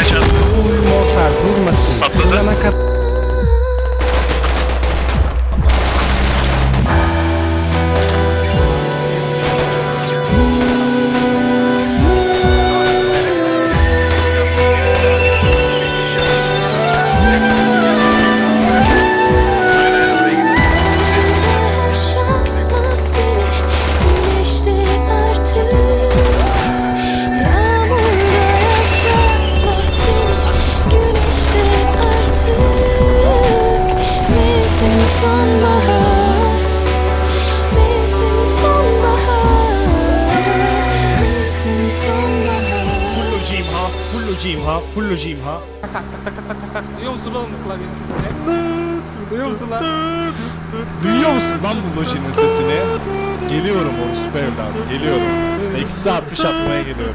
tane çarptı. Durmasın. Patladı. Durana. Full ucu imha, full ucu imha. Tak tak tak tak tak tak tak tak. Duyuyor musun oğlum klavyenin sesini? Duyuyor musun lan? Duyuyor musun lan bu lojinin sesini? Geliyorum o süper evladım, geliyorum. Eksi 60 atmaya geliyorum.